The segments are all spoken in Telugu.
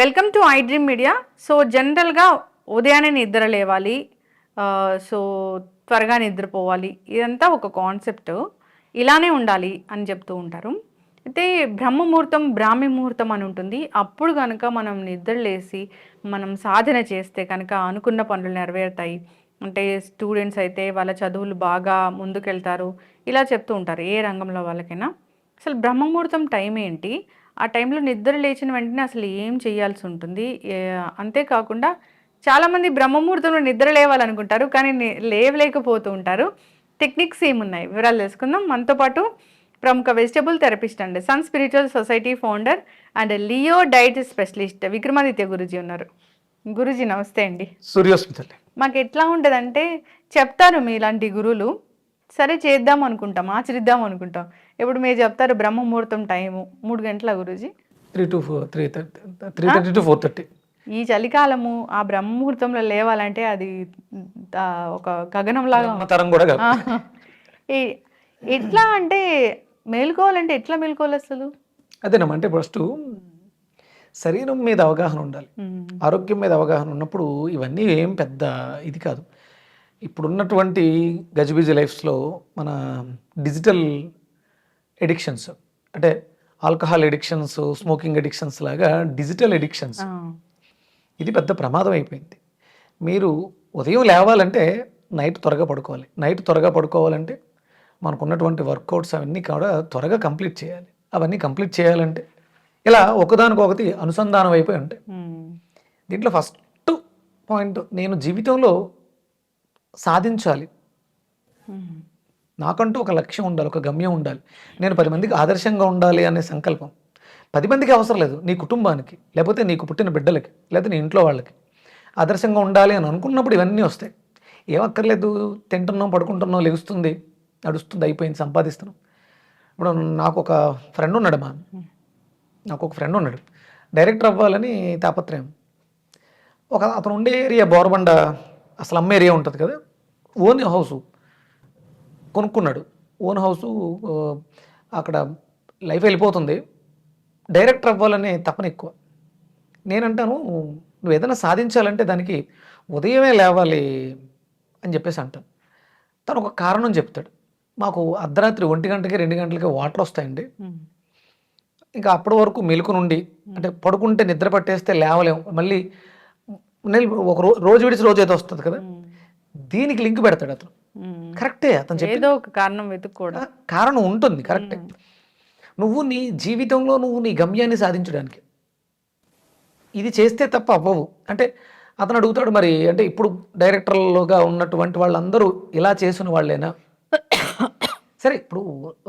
Welcome to iDream Media so జనరల్గా ఉదయాన్నే నిద్ర లేవాలి. సో త్వరగా నిద్రపోవాలి. ఇదంతా ఒక కాన్సెప్ట్ ఇలానే ఉండాలి అని చెప్తూ ఉంటారు. అయితే బ్రహ్మముహూర్తం బ్రాహ్మి ముహూర్తం అని ఉంటుంది. అప్పుడు కనుక మనం నిద్రలేసి మనం సాధన చేస్తే కనుక అనుకున్న పనులు నెరవేరుతాయి. అంటే స్టూడెంట్స్ అయితే వాళ్ళ చదువులు బాగా ముందుకెళ్తారు. ఇలా చెప్తూ ఉంటారు. ఏ రంగంలో వాళ్ళకైనా. అసలు బ్రహ్మముహూర్తం టైం ఏంటి? ఆ టైంలో నిద్ర లేచిన వెంటనే అసలు ఏం చేయాల్సి ఉంటుంది? అంతేకాకుండా చాలామంది బ్రహ్మముహూర్తంలో నిద్ర లేవాలనుకుంటారు కానీ లేవలేకపోతూ ఉంటారు. టెక్నిక్స్ ఏమున్నాయి? వివరాలు తెలుసుకుందాం. మనతో పాటు ప్రముఖ వెజిటబుల్ థెరపిస్ట్ అండి sun spiritual society founder and leo diet specialist Vikramaditya Guruji ఉన్నారు. గురుజీ నమస్తే అండి. సూర్యోస్మితల్లి మాకు ఎట్లా ఉంటుందంటే చెప్తారు మీలాంటి గురువులు సరే చేద్దాం అనుకుంటాం ఆచరిద్దాం అనుకుంటాం. ఇప్పుడు మీరు చెప్తారు బ్రహ్మ ముహూర్తం టైము మూడు గంటల Guruji? Three to four three thirty three thirty to four thirty ఈ చలికాలము ఆ బ్రహ్మ ముహూర్తంలో లేవాలంటే అది ఒక గగనంలాగా ఎట్లా అంటే మేలుకోవాలంటే ఎట్లా మేలుకోవాలి అసలు? అదేనమ్మా అంటే ఫస్ట్ శరీరం మీద అవగాహన ఉండాలి. ఆరోగ్యం మీద అవగాహన ఉన్నప్పుడు ఇవన్నీ ఏం పెద్ద ఇది కాదు. ఇప్పుడున్నటువంటి గజిబిజి లైఫ్స్లో మన డిజిటల్ ఎడిక్షన్స్ అంటే ఆల్కహాల్ ఎడిక్షన్స్ స్మోకింగ్ ఎడిక్షన్స్ లాగా డిజిటల్ ఎడిక్షన్స్ ఇది పెద్ద ప్రమాదం అయిపోయింది. మీరు ఉదయం లేవాలంటే నైట్ త్వరగా పడుకోవాలి. నైట్ త్వరగా పడుకోవాలంటే మనకు ఉన్నటువంటి వర్కౌట్స్ అవన్నీ కూడా త్వరగా కంప్లీట్ చేయాలి. అవన్నీ కంప్లీట్ చేయాలంటే ఇలా ఒకదానికొకటి అనుసంధానం అయిపోయి ఉంటాయి. దీంట్లో ఫస్ట్ పాయింట్ నేను జీవితంలో సాధించాలి. నాకంటూ ఒక లక్ష్యం ఉండాలి ఒక గమ్యం ఉండాలి. నేను పది మందికి ఆదర్శంగా ఉండాలి అనే సంకల్పం. పది మందికి అవసరం లేదు నీ కుటుంబానికి లేకపోతే నీకు పుట్టిన బిడ్డలకి లేకపోతే నీ ఇంట్లో వాళ్ళకి. ఆదర్శంగా ఉండాలి అని అనుకున్నప్పుడు ఇవన్నీ వస్తాయి. ఏమక్కర్లేదు తింటున్నాం పడుకుంటున్నాం లెగుస్తుంది నడుస్తుంది అయిపోయింది సంపాదిస్తున్నాం. ఇప్పుడు నాకు ఒక ఫ్రెండ్ ఉన్నాడు మా నాకు ఒక ఫ్రెండ్ ఉన్నాడు. డైరెక్టర్ అవ్వాలని తాపత్రయం. ఒక అతను ఉండే ఏరియా బోర్బండ అసలు అమ్మ ఏరియా ఉంటుంది కదా ఓన్ హౌసు. కొనుక్కున్నాడు. ఓన్ హౌసు అక్కడ లైఫ్ వెళ్ళిపోతుంది. డైరెక్టర్ అవ్వాలనే తపన ఎక్కువ. నేనంటాను నువ్వు ఏదైనా సాధించాలంటే దానికి ఉదయమే లేవాలి అని చెప్పేసి అంటాను. తను ఒక కారణం చెప్తాడు. మాకు అర్ధరాత్రి ఒంటి గంటకి రెండు గంటలకి వాటర్ వస్తాయండి. ఇంకా అప్పటి వరకు మెలకు నుండి అంటే పడుకుంటే నిద్ర పట్టేస్తే లేవలేము మళ్ళీ ఒక రోజు విడిచి రోజు ఏదో వస్తుంది కదా. దీనికి లింక్ పెడతాడు అతను. కరెక్టే అతను ఏదో ఒక కారణం వెతుక్కోవడం. కారణం ఉంటుంది కరెక్టే. నువ్వు నీ జీవితంలో నువ్వు నీ గమ్యాన్ని సాధించడానికి ఇది చేస్తే తప్ప అవ్వవు. అంటే అతను అడుగుతాడు మరి అంటే ఇప్పుడు డైరెక్టర్లుగా ఉన్నటువంటి వాళ్ళందరూ ఇలా చేసిన వాళ్ళేనా? సరే ఇప్పుడు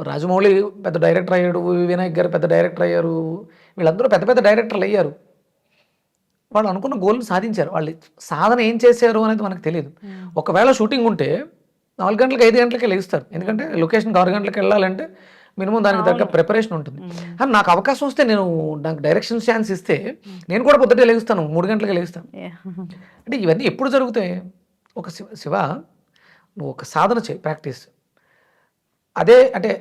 రాజమౌళి పెద్ద డైరెక్టర్ అయ్యాడు వినాయక్ గారు పెద్ద డైరెక్టర్ అయ్యారు వీళ్ళందరూ పెద్ద పెద్ద డైరెక్టర్లు అయ్యారు. వాళ్ళు అనుకున్న గోల్ని సాధించారు. వాళ్ళు సాధన ఏం చేశారు అనేది మనకు తెలియదు ఒకవేళ షూటింగ్ ఉంటే నాలుగు గంటలకు ఐదు గంటలకే లేస్తారు. ఎందుకంటే లొకేషన్కి ఆరు గంటలకు వెళ్ళాలంటే మినిమం దానికి తగ్గ ప్రిపరేషన్ ఉంటుంది. కానీ నాకు అవకాశం వస్తే నేను నాకు డైరెక్షన్ ఛాన్స్ ఇస్తే నేను కూడా పొద్దుటే లేస్తాను మూడు గంటలకే Yeah. అంటే ఇవన్నీ ఎప్పుడు జరుగుతాయి? ఒక శివ శివ నువ్వు ఒక సాధన చేయి ప్రాక్టీస్ అదే అంటే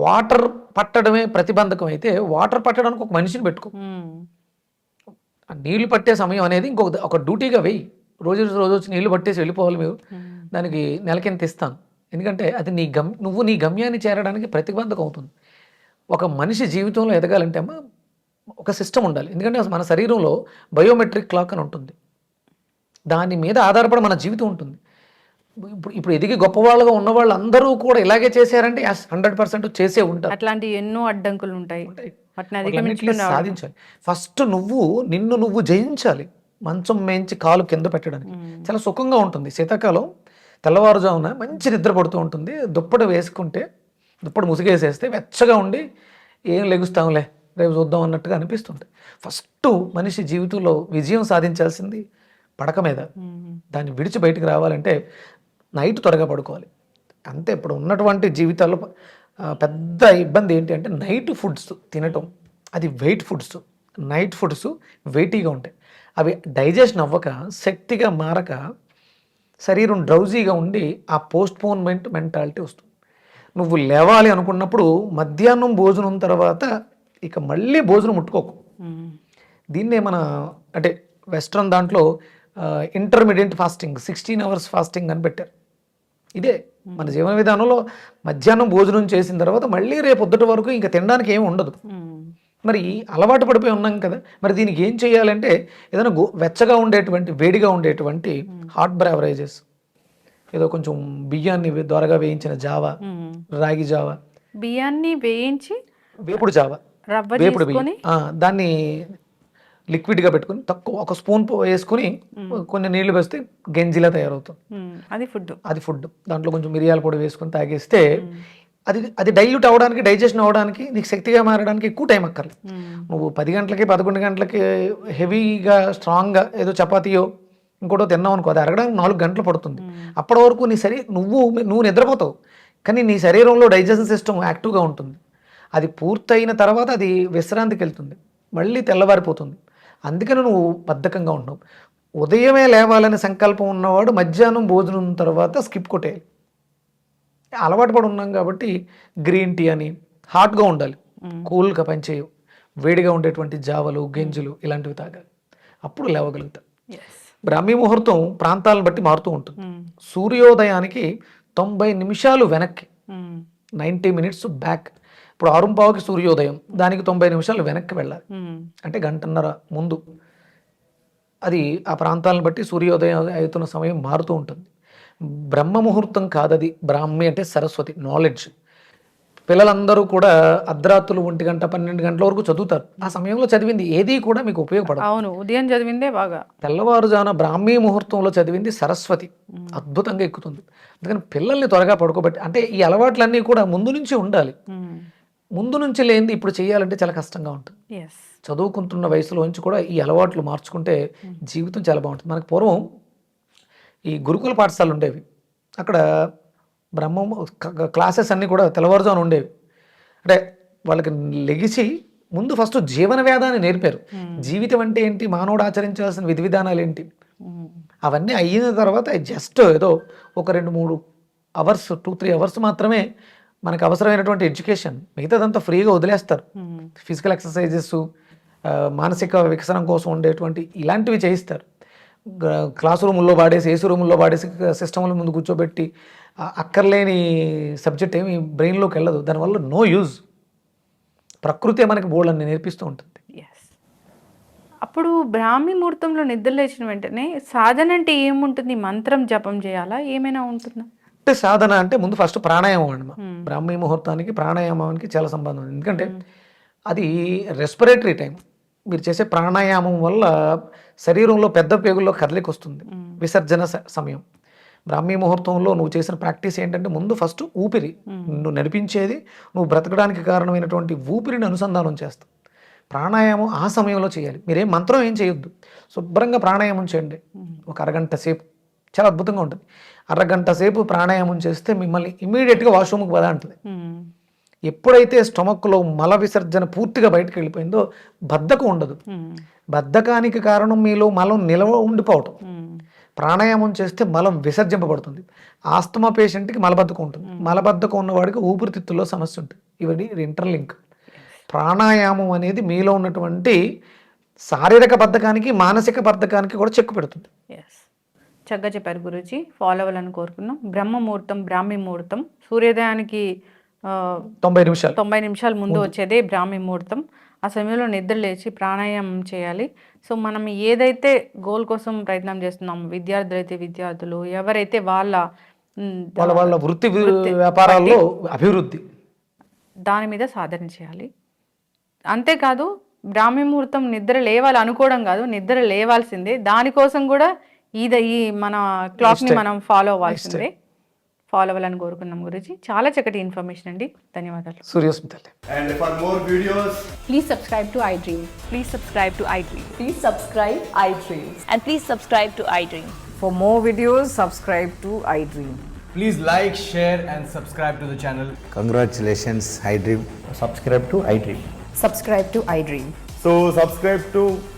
వాటర్ పట్టడమే ప్రతిబంధకం అయితే వాటర్ పట్టడానికి ఒక మనిషిని పెట్టుకో. నీళ్ళు పట్టే సమయం అనేది ఇంకొక ఒక డ్యూటీగా వెయ్యి. రోజు రోజు వచ్చి నీళ్ళు పట్టేసి వెళ్ళిపోవాలి మీరు. ఉమ్, దానికి నెలకింత ఇస్తాను? ఎందుకంటే అది నీ గమ్ నువ్వు నీ గమ్యాన్ని చేరడానికి ప్రతిబంధకం అవుతుంది. ఒక మనిషి జీవితంలో ఎదగాలంటే అమ్మ ఒక సిస్టమ్ ఉండాలి. ఎందుకంటే మన శరీరంలో బయోమెట్రిక్ క్లాక్ అని ఉంటుంది. దాని మీద ఆధారపడి మన జీవితం ఉంటుంది. ఇప్పుడు ఇప్పుడు ఎదిగి గొప్పవాళ్ళుగా ఉన్న వాళ్ళు అందరూ కూడా ఇలాగే చేశారంటే హండ్రెడ్ పర్సెంట్ చేసే ఉంటారు. అట్లాంటి ఎన్నో అడ్డంకులు ఉంటాయి. సాధించాలి. ఫస్ట్ నువ్వు నిన్ను నువ్వు జయించాలి. మంచం మేంచి కాలు కింద పెట్టడానికి. చాలా సుఖంగా ఉంటుంది. శీతాకాలం తెల్లవారుజామున మంచి నిద్ర పడుతూ ఉంటుంది. దుప్పటి వేసుకుంటే దుప్పటి ముసిగేసేస్తే వెచ్చగా ఉండి ఏం లెగుస్తాంలే రేపు చూద్దాం అన్నట్టుగా అనిపిస్తుంది. ఫస్ట్ మనిషి జీవితంలో విజయం సాధించాల్సింది పడక మీద. దాన్ని విడిచి బయటకు రావాలంటే నైట్ త్వరగా పడుకోవాలి. అంతే ఇప్పుడు ఉన్నటువంటి జీవితాల్లో పెద్ద ఇబ్బంది ఏంటి అంటే నైట్ ఫుడ్స్ తినటం. అది వెయిట్ ఫుడ్స్. నైట్ ఫుడ్స్ వెయిటీగా ఉంటాయి. అవి డైజెషన్ అవ్వక శక్తిగా మారక శరీరం డ్రౌజీగా ఉండి ఆ పోస్ట్పోన్మెంట్ మెంటాలిటీ వస్తుంది. నువ్వు లేవాలి అనుకున్నప్పుడు మధ్యాహ్నం భోజనం తర్వాత ఇక మళ్ళీ భోజనం ముట్టుకోకు. దీన్నే మన అంటే వెస్ట్రన్ దాంట్లో intermediate fasting sixteen hours fasting అని పెట్టారు. ఇదే మన జీవన విధానంలో మధ్యాహ్నం భోజనం చేసిన తర్వాత మళ్ళీ రేపు పొద్దుట వరకు ఇంకా తినడానికి ఏమి ఉండదు. మరి అలవాటు పడిపోయి ఉన్నాం కదా మరి దీనికి ఏం చేయాలంటే ఏదైనా గో వెచ్చగా ఉండేటువంటి వేడిగా ఉండేటువంటి హాట్ బ్రావరేజెస్ ఏదో కొంచెం బియ్యాన్ని ద్వారగా వేయించిన జావా రాగి జావా బియ్యాన్ని వేయించి వేపుడు జావా వేపుడు బియ్యం. దాన్ని లిక్విడ్గా పెట్టుకొని తక్కువ ఒక స్పూన్ వేసుకొని కొన్ని నీళ్ళు వేస్తే గంజిలా తయారవుతుంది. అది ఫుడ్ అది ఫుడ్ దాంట్లో కొంచెం మిరియాల పొడి వేసుకొని తాగేస్తే అది అది డైల్యూట్ అవ్వడానికి డైజెషన్ అవ్వడానికి నీకు శక్తిగా మారడానికి ఎక్కువ టైం అక్కర్లేదు. నువ్వు పది గంటలకి పదకొండు గంటలకి హెవీగా స్ట్రాంగ్గా ఏదో చపాతీయో ఇంకోటో తిన్నావు అనుకో అది అరగడానికి నాలుగు గంటలు పడుతుంది. అప్పటి వరకు నీ శరీ నువ్వు నువ్వు నిద్రపోతావు. కానీ నీ శరీరంలో డైజెషన్ సిస్టమ్ యాక్టివ్గా ఉంటుంది. అది పూర్తయిన తర్వాత అది విశ్రాంతికి వెళ్తుంది. మళ్ళీ తెల్లవారిపోతుంది. అందుకని నువ్వు బద్ధకంగా ఉంటున్నావు. ఉదయమే లేవాలనే సంకల్పం ఉన్నవాడు మధ్యాహ్నం భోజనం తర్వాత స్కిప్ కొట్టేయాలి. అలవాటు పడి ఉన్నాం కాబట్టి గ్రీన్ టీ అని హాట్గా ఉండాలి. కూల్గా పనిచేయవు. వేడిగా ఉండేటువంటి జావలు గెంజులు ఇలాంటివి తాగాలి. అప్పుడు లేవగలుగుతాం బ్రాహ్మీ ముహూర్తం ప్రాంతాలను బట్టి మారుతూ ఉంటుంది. సూర్యోదయానికి తొంభై నిమిషాలు వెనక్కి. Ninety minutes back. ఇప్పుడు ఆరుంపావుకి సూర్యోదయం. దానికి తొంభై నిమిషాలు వెనక్కి వెళ్ళాలి. అంటే గంటన్నర ముందు. అది ఆ ప్రాంతాలను బట్టి సూర్యోదయం అవుతున్న సమయం మారుతూ ఉంటుంది. బ్రహ్మ ముహూర్తం కాదది. బ్రాహ్మి అంటే సరస్వతి నాలెడ్జ్ పిల్లలందరూ కూడా అర్ధరాత్రులు ఒంటి గంట పన్నెండు గంటల వరకు చదువుతారు. ఆ సమయంలో చదివింది ఏది కూడా మీకు ఉపయోగపడదు. అవును ఉదయం చదివిందే బాగా. తెల్లవారుజాన బ్రాహ్మీ ముహూర్తంలో చదివింది సరస్వతి. అద్భుతంగా ఎక్కుతుంది. అందుకని పిల్లల్ని త్వరగా పడుకోబెట్టి అంటే ఈ అలవాట్లన్నీ కూడా ముందు నుంచి ఉండాలి. ముందు నుంచి లేనిది ఇప్పుడు చేయాలంటే చాలా కష్టంగా ఉంటుంది. చదువుకుంటున్న వయసులోంచి కూడా ఈ అలవాట్లు మార్చుకుంటే జీవితం చాలా బాగుంటుంది. మనకు పూర్వం ఈ గురుకుల పాఠశాలలు ఉండేవి. అక్కడ బ్రహ్మం క్లాసెస్ అన్నీ కూడా తెల్లవారుజామున ఉండేవి. అంటే వాళ్ళకి లెగిసి ముందు ఫస్ట్ జీవన వేదాన్ని నేర్పారు. జీవితం అంటే ఏంటి? మానవుడు ఆచరించాల్సిన విధి విధానాలు ఏంటి? అవన్నీ అయిన తర్వాత జస్ట్ ఏదో ఒక రెండు మూడు అవర్స్ టూ త్రీ అవర్స్ మాత్రమే మనకు అవసరమైనటువంటి ఎడ్యుకేషన్ మిగతాదంతా ఫ్రీగా వదిలేస్తారు. ఫిజికల్ ఎక్సర్సైజెస్ మానసిక వికసనం కోసం ఉండేటువంటి ఇలాంటివి చేయిస్తారు. క్లాస్ రూముల్లో వాడేసి ఏసీ రూముల్లో వాడేసి సిస్టమ్ల ముందు కూర్చోబెట్టి అక్కర్లేని సబ్జెక్ట్ ఏమి బ్రెయిన్లోకి వెళ్ళదు. దానివల్ల నో యూజ్. ప్రకృతే మనకి బోల్డ్ అని నేర్పిస్తూ ఉంటుంది. అప్పుడు బ్రాహ్మీ ముహూర్తంలో నిద్ర లేచిన వెంటనే సాధన అంటే ఏముంటుంది? మంత్రం జపం చేయాలా? ఏమైనా ఉంటుందా? అంటే సాధన అంటే ముందు ఫస్ట్ ప్రాణాయామం అండి బ్రాహ్మీ ముహూర్తానికి ప్రాణాయామానికి చాలా సంబంధం ఉంది. ఎందుకంటే అది రెస్పిరేటరీ టైం మీరు చేసే ప్రాణాయామం వల్ల శరీరంలో పెద్ద పేగుల్లో కదలిక వస్తుంది విసర్జన సమయం. బ్రాహ్మీ ముహూర్తంలో నువ్వు చేసిన ప్రాక్టీస్ ఏంటంటే ముందు ఫస్ట్ ఊపిరి నువ్వు నడిపించేది నువ్వు బ్రతకడానికి కారణమైనటువంటి ఊపిరిని అనుసంధానం చేస్తావు ప్రాణాయామం ఆ సమయంలో చేయాలి. మీరేం మంత్రం ఏం చేయొద్దు. శుభ్రంగా ప్రాణాయామం చేయండి. ఒక అరగంట సేపు. చాలా అద్భుతంగా ఉంటుంది. అరగంట సేపు ప్రాణాయామం చేస్తే మిమ్మల్ని ఇమీడియట్గా వాష్రూమ్కి పదా అంటుంది. ఎప్పుడైతే స్టొమక్లో మల విసర్జన పూర్తిగా బయటకు వెళ్ళిపోయిందో బద్ధకం ఉండదు. బద్ధకానికి కారణం మీలో మలం నిలవ ఉండిపోవటం. ప్రాణాయామం చేస్తే మలం విసర్జింపబడుతుంది. ఆస్తమా పేషెంట్కి మలబద్ధకం ఉంటుంది. మలబద్ధకం ఉన్నవాడికి ఊపిరితిత్తుల్లో సమస్య ఉంటుంది. ఇవన్నీ ఇంటర్లింక్. ప్రాణాయామం అనేది మీలో ఉన్నటువంటి శారీరక బద్ధకానికి మానసిక బద్ధకానికి కూడా చెక్కు పెడుతుంది. చక్కగా చెప్పారు గురుజీ. ఫాలో అవ్వాలని కోరుకున్నాం. బ్రహ్మ ముహూర్తం బ్రాహ్మీ ముహూర్తం సూర్యోదయానికి తొంభై నిమిషాలు. తొంభై నిమిషాల ముందు వచ్చేదే బ్రాహ్మీ ముహూర్తం ఆ సమయంలో నిద్ర లేచి ప్రాణాయామం చేయాలి. సో మనం ఏదైతే గోల్ కోసం ప్రయత్నం చేస్తున్నాం విద్యార్థులు అయితే విద్యార్థులు ఎవరైతే వాళ్ళ వాళ్ళ వాళ్ళ వృత్తి వ్యాపారాల్లో అభివృద్ధి. దాని మీద సాధన చేయాలి. అంతేకాదు బ్రాహ్మీ ముహూర్తం నిద్ర లేవాలి అనుకోవడం కాదు నిద్ర లేవాల్సిందే. దానికోసం కూడా ఈద ఈ మన క్లాక్ని మనం ఫాలో అవ్వాల్సిందే ఫాలో అవ్వాలని కోరుకున్నాం గురించి చాలా చక్కటి ఇన్ఫర్మేషన్ అండి ధన్యవాదాలు సూర్యస్మితల్లి And for more videos, Please subscribe to iDream. Please subscribe to iDream. Please subscribe iDream. And please subscribe to iDream. For more videos, subscribe to iDream. please like, share, and subscribe to the channel. Congratulations, iDream. subscribe to iDream. Subscribe to iDream. So, subscribe to iDream Media. I